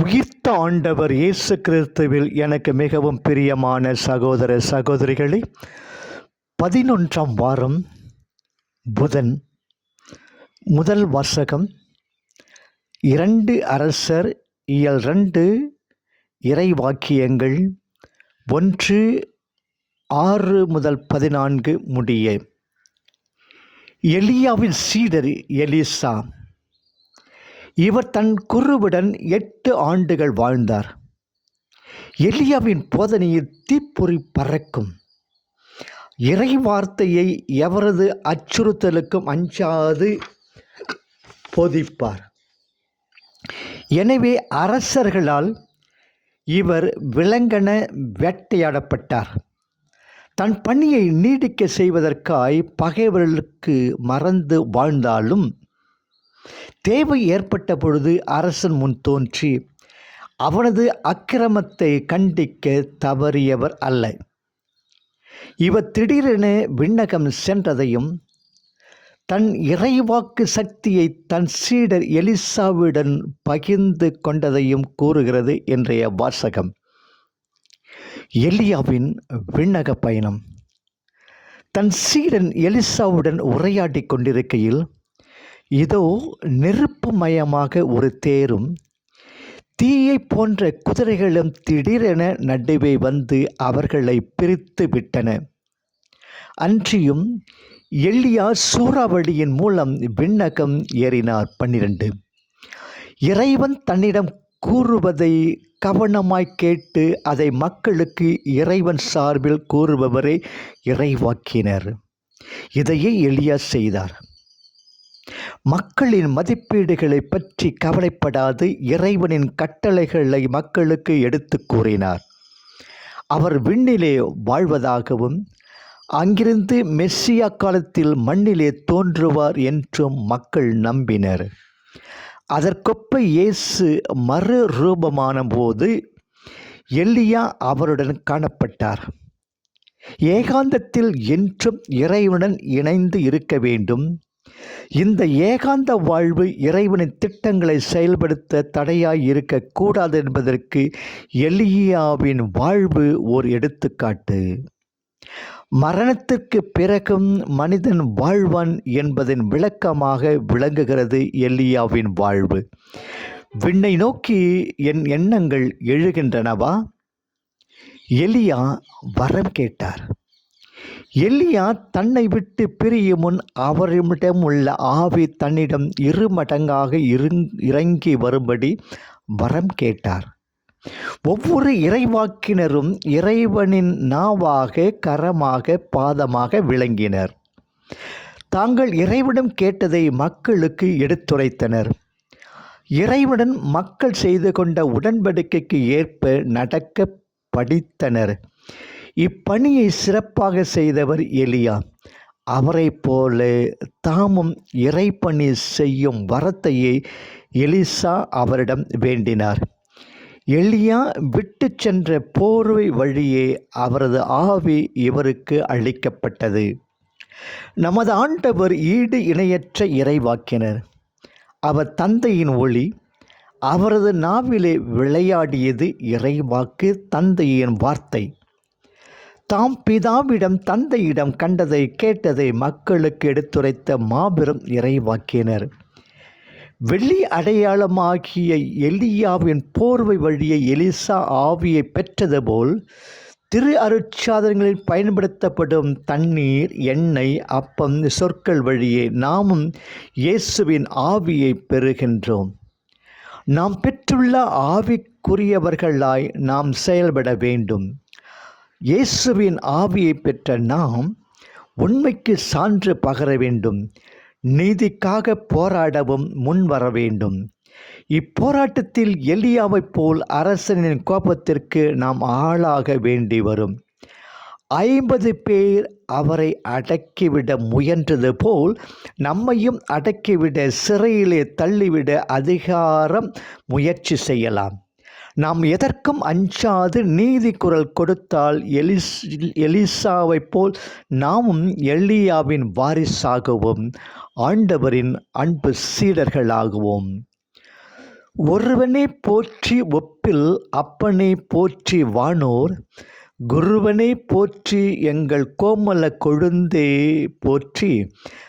உயிர்த்த ஆண்டவர் இயேசு கிறிஸ்துவில் எனக்கு மிகவும் பிரியமான சகோதர சகோதரிகளே பதினொன்றாம் வாரம் புதன் முதல் வாசகம் இரண்டு அரசர் இயல் ரெண்டு இறைவாக்கியங்கள் ஒன்று ஆறு முதல் பதினான்கு முடிய. எலியாவின் சீடர் எலிசா இவர் தன் குருவுடன் எட்டு ஆண்டுகள் வாழ்ந்தார். எலியாவின் போதனையில் தீப்பொறி பறக்கும். இறை வார்த்தையை எவரது அச்சுறுத்தலுக்கும் அஞ்சாது போதிப்பார். எனவே அரசர்களால் இவர் விலங்கன வேட்டையாடப்பட்டார். தன் பணியை நீடிக்க செய்வதற்காய் பகைவர்களுக்கு மறந்து வாழ்ந்தாலும் தேவை ஏற்பட்ட பொழுது அரசன் முன் தோன்றி அவனது அக்கிரமத்தை கண்டிக்க தவறியவர் அல்ல. இவர் திடீரென விண்ணகம் சென்றதையும் தன் இறைவாக்கு சக்தியை தன் சீடர் எலிசாவுடன் பகிர்ந்து கொண்டதையும் கூறுகிறது இன்றைய வாசகம். எலியாவின் விண்ணக பயணம். தன் சீடன் எலிசாவுடன் உரையாடி கொண்டிருக்கையில் இதோ நெருப்புமயமாக ஒரு தேரும் தீயை போன்ற குதிரைகளும் திடீரென நடுவே வந்து அவர்களை பிரித்து விட்டன. அன்றியும் எள்ளியார் சூறாவளியின் மூலம் விண்ணகம் ஏறினார் பன்னிரண்டு. இறைவன் தன்னிடம் கூறுவதை கவனமாய் கேட்டு அதை மக்களுக்கு இறைவன் சார்பில் கூறுபவரே இறைவாக்கினர். இதையே எளியா செய்தார். மக்களின் மதிப்பீடுகளை பற்றி கவலைப்படாது. இறைவனின் கட்டளைகளை மக்களுக்கு எடுத்து கூறினார். அவர் விண்ணிலே வாழ்வதாகவும் அங்கிருந்து மெஸ்ஸியா காலத்தில் மண்ணிலே தோன்றுவார் என்றும் மக்கள் நம்பினர். அதற்கொப்ப இயேசு மறு ரூபமான போது எல்லியா அவருடன் காணப்பட்டார். ஏகாந்தத்தில் என்றும் இறைவனுடன் இணைந்து இருக்க வேண்டும். இந்த ஏகாந்த வாழ்வு இறைவனின் திட்டங்களை செயல்படுத்த தடையாய் இருக்கக்கூடாது என்பதற்கு எலியாவின் வாழ்வு ஓர் எடுத்துக்காட்டு. மரணத்திற்கு பிறகும் மனிதன் வாழ்வான் என்பதன் விளக்கமாக விளங்குகிறது எலியாவின் வாழ்வு. விண்ணை நோக்கி என் எண்ணங்கள் எழுகின்றனவா? எலியா வரம் கேட்டார். எல்லியா தன்னை விட்டு பிரியும் முன் அவரிடம் உள்ள ஆவி தன்னிடம் இரு மடங்காக இறங்கி வரும்படி வரம் கேட்டார். ஒவ்வொரு இறைவாக்கினரும் இறைவனின் நாவாக கரமாக பாதமாக விளங்கினர். தாங்கள் இறைவனிடம் கேட்டதை மக்களுக்கு எடுத்துரைத்தனர். இறைவனுடன் மக்கள் செய்து கொண்ட உடன்படிக்கைக்கு ஏற்ப நடக்க படித்தனர். இப்பணியை சிறப்பாக செய்தவர் எலியா. அவரை போல தாமும் இறைப்பணி செய்யும் வரத்தையே எலிசா அவரிடம் வேண்டினார். எலியா விட்டு சென்ற போர்வை வழியே அவரது ஆவி இவருக்கு அளிக்கப்பட்டது. நமது ஆண்டவர் ஈடு இணையற்ற இறைவாக்கினர். அவர் தந்தையின் ஒளி அவரது நாவிலே விளையாடியது இறைவாக்கு தந்தையின் வார்த்தை. தாம் பிதாவிடம் தந்தையிடம் கண்டதை கேட்டதை மக்களுக்கு எடுத்துரைத்த மாபெரும் இறைவாக்கினர். வெள்ளி அடையாளமாகிய எலியாவின் போர்வை வழியை எலிசா ஆவியை பெற்றது போல் திரு அருட்சாதனங்களில் பயன்படுத்தப்படும் தண்ணீர் எண்ணெய் அப்பம் சொற்கள் வழியே நாமும் இயேசுவின் ஆவியை பெறுகின்றோம். நாம் பெற்றுள்ள ஆவிக்குரியவர்களாய் நாம் செயல்பட வேண்டும். இயேசுவின் ஆவியை பெற்ற நாம் உண்மைக்கு சான்று பகர வேண்டும் நீதிக்காக போராடவும் முன் வர வேண்டும். இப்போராட்டத்தில் எலியாவைப் போல் அரசனின் கோபத்திற்கு நாம் ஆளாக வேண்டி வரும். ஐம்பது பேர் அவரை அடக்கிவிட முயன்றது போல் நம்மையும் அடக்கிவிட சிறையிலே தள்ளிவிட அதிகாரம் முயற்சி செய்யலாம். நாம் எதற்கும் அஞ்சாது நீதி குரல் கொடுத்தால் எலிஸ் எலிசாவைப் போல் நாமும் எல்லியாவின் வாரிசாகவும் ஆண்டவரின் அன்பு சீடர்களாகுவோம். ஒருவனே போற்றி ஒப்பில் அப்பனை போற்றி வானோர் குருவனே போற்றி எங்கள் கோமல கொழுந்தே போற்றி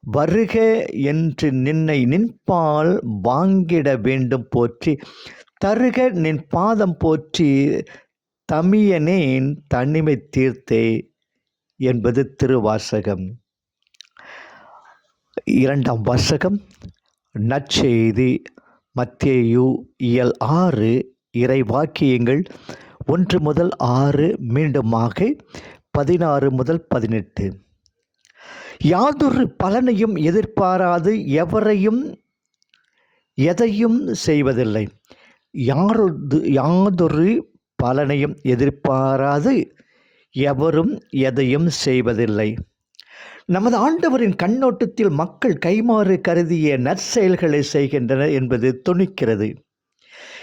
வருக என்று நின்னை நின்பால் வாங்கிட வேண்டும் போற்றி தருக நின் பாதம் போற்றி தமியனேன் தனிமை தீர்த்தே என்பது திருவாசகம். இரண்டாம் வாசகம் நற்செய்தி மத்தேயு இயல் ஆறு இறை வாக்கியங்கள் ஒன்று முதல் ஆறு மீண்டுமாக பதினாறு முதல் பதினெட்டு. யாதொரு பலனையும் எதிர்பாராது எவரையும் எதையும் செய்வதில்லை. யாரொரு யாதொரு பலனையும் எதிர்பாராது எவரும் எதையும் செய்வதில்லை. நமது ஆண்டவரின் கண்ணோட்டத்தில் மக்கள் கைமாறு கருதிய நற்செயல்களை செய்கின்றனர் என்பது துணிக்கிறது.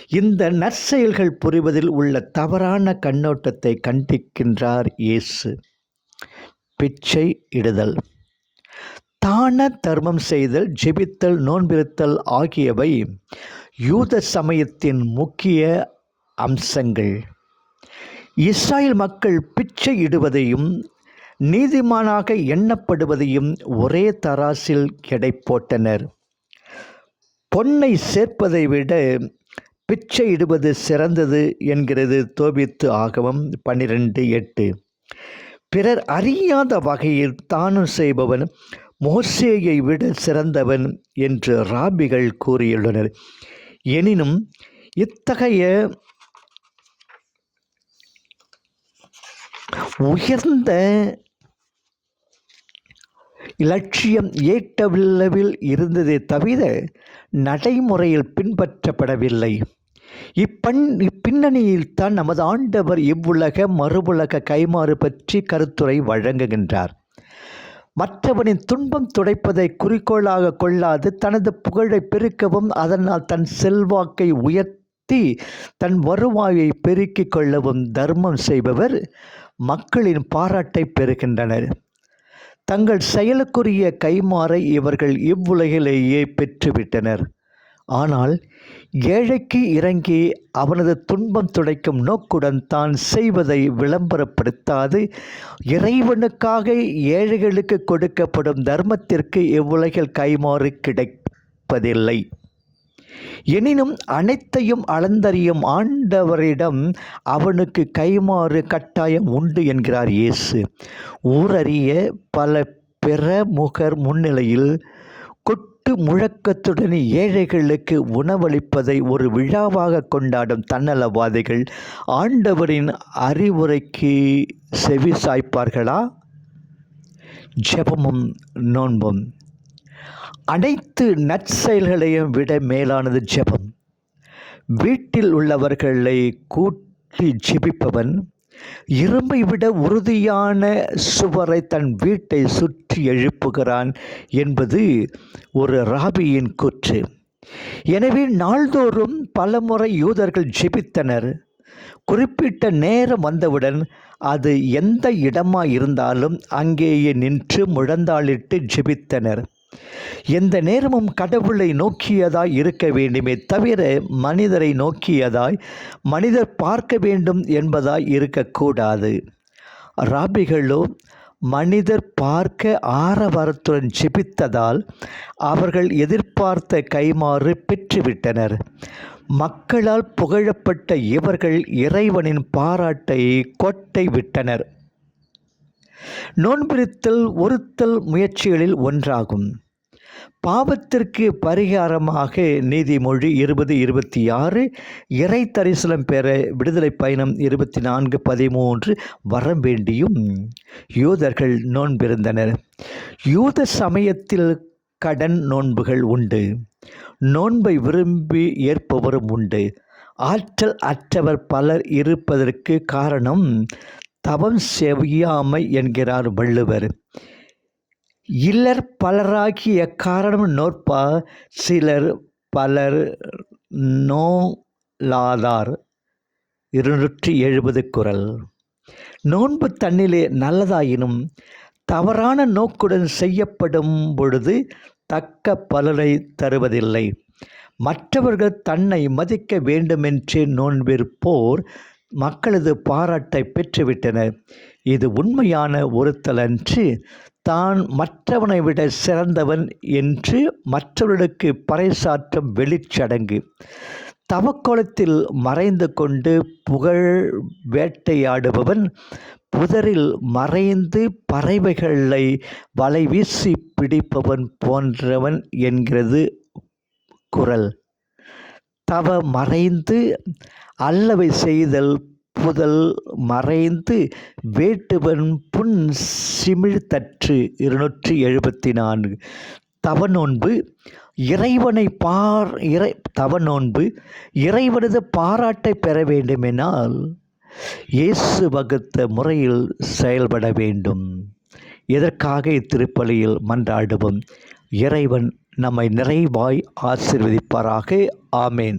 இந்த நற்செயல்கள் புரிவதில் உள்ள தவறான கண்ணோட்டத்தை கண்டிக்கின்றார் இயேசு. பிச்சை இடுதல். தான தர்மம் செய்தல் ஜெபித்தல் நோன்பிருத்தல் ஆகியவை யூத சமயத்தின் முக்கிய அம்சங்கள். இஸ்ராயல் மக்கள் பிச்சை இடுவதையும் நீதிமானாக எண்ணப்படுவதையும் ஒரே தராசில் எடை போட்டனர் பொன்னை சேர்ப்பதை விட பிச்சை இடுவது சிறந்தது என்கிறது தோபித்து ஆகவும் பன்னிரெண்டு எட்டு. பிறர் அறியாத வகையில் தானும் செய்பவன் மோசேயை விட சிறந்தவன் என்று ராபிகள் கூறியுள்ளனர். எனினும் இத்தகைய உயர்ந்த இலட்சியம் ஏற்றவில்லவில் இருந்ததே தவிர நடைமுறையில் பின்பற்றப்படவில்லை. இப்பண் இப்பின்னணியில் தான் நமது ஆண்டவர் இவ்வுலக மறுபுலக கைமாறு பற்றி கருத்துரை வழங்குகின்றார். மற்றவனின் துன்பம் துடைப்பதை குறிக்கோளாக கொள்ளாது தனது புகழை பெருக்கவும் அதனால் தன் செல்வாக்கை உயர்த்தி தன் வருவாயை பெருக்கிக் கொள்ளவும் தர்மம் செய்பவர் மக்களின் பாராட்டை பெறுகின்றனர். தங்கள் செயலுக்குரிய கைமாறை இவர்கள் இவ்வுலகிலேயே பெற்றுவிட்டனர். ஆனால் ஏழைக்கு இறங்கி அவனது துன்பம் துடைக்கும் நோக்குடன் தான் செய்வதை விளம்பரப்படுத்தாது. இறைவனுக்காக ஏழைகளுக்கு கொடுக்கப்படும் தர்மத்திற்கு இவ்வுலகில் கைமாறு கிடைப்பதில்லை. எனினும் அனைத்தையும் அளந்தறியும் ஆண்டவரிடம் அவனுக்கு கைமாறு கட்டாயம் உண்டு என்கிறார் இயேசு. ஊரறிய பல பிரமுகர் முன்னிலையில் கொட்டு முழக்கத்துடன் ஏழைகளுக்கு உணவளிப்பதை ஒரு விழாவாக கொண்டாடும் தன்னலவாதிகள் ஆண்டவரின் அறிவுரைக்கு செவி சாய்ப்பார்களா? ஜெபமும் நோன்பும். அனைத்து நற்செயல்களையும் விட மேலானது ஜெபம். வீட்டில் உள்ளவர்களை கூட்டி ஜெபிப்பவன் இரும்பை விட உறுதியான சுவரை தன் வீட்டை சுற்றி எழுப்புகிறான் என்பது ஒரு ராபியின் கூற்று. எனவே நாள்தோறும் பலமுறை யூதர்கள் ஜெபித்தனர். குறிப்பிட்ட நேரம் வந்தவுடன் அது எந்த இடமா இருந்தாலும் அங்கேயே நின்று முழந்தாளிட்டு ஜெபித்தனர். எந்த நேரமும் கடவுளை நோக்கியதாய் இருக்க வேண்டுமே தவிர மனிதரை நோக்கியதாய் மனிதர் பார்க்க வேண்டும் என்பதாய் இருக்கக்கூடாது. ராபிகளோ மனிதர் பார்க்க ஆரவாரத்துடன் ஜெபித்ததால் அவர்கள் எதிர்பார்த்த கைமாறு பெற்றுவிட்டனர். மக்களால் புகழப்பட்ட இவர்கள் இறைவனின் பாராட்டை கொட்டை விட்டனர். நோன்பிருத்தல் ஒருத்தல் முயற்சிகளில் ஒன்றாகும். பாவத்திற்கு பரிகாரமாக நீதிமொழி இருபது இருபத்தி ஆறு இறை தரிசனம் பெற விடுதலை பயணம் இருபத்தி நான்கு பதிமூன்று வரம் வேண்டியும் யூதர்கள் நோன்பிருந்தனர். யூத சமயத்தில் கடன் நோன்புகள் உண்டு. நோன்பை விரும்பி ஏற்பவரும் உண்டு. ஆற்றல் அற்றவர் பலர் இருப்பதற்கு காரணம் தவம் செய்யாமை என்கிறார் வள்ளுவர். இல்லர் பலராகிய காரணம் நோற்பா சிலர் பலர் நோலாதார். இருநூற்றி எழுபது குரல். நோன்பு தன்னிலே நல்லதாயினும் தவறான நோக்குடன் செய்யப்படும் பொழுது தக்க பலனை தருவதில்லை. மற்றவர்கள் தன்னை மதிக்க வேண்டுமென்றே நோன்பிற்போர் மக்களது பாராட்டை பெற்றுவிட்டனர் இது உண்மையான ஒருத்தலன்று தான் மற்றவனை விட சிறந்தவன் என்று மற்றவர்களுக்கு பறைசாற்றும் வெளிச்சடங்கு. தவக்கோலத்தில் மறைந்து கொண்டு புகழ் வேட்டையாடுபவன் புதரில் மறைந்து பறவைகளை வலை வீசி பிடிப்பவன் போன்றவன் என்கிறது குரல். தவ மறைந்து அல்லவை செய்தல் புதல் மறைந்து வேட்டுவன் புன் சிமிழ்தற்று. இருநூற்றி எழுபத்தி நான்கு தவநோன்பு. இறைவனை பார் இறை தவநோன்பு. இறைவனது பாராட்டை பெற வேண்டுமெனால் இயேசு வகுத்த முறையில் செயல்பட வேண்டும். எதற்காக இத்திருப்பலியில் மன்றாடுவோம்? இறைவன் நம்மை நிறைவாய் ஆசிர்வதிப்பாராக. ஆமேன்.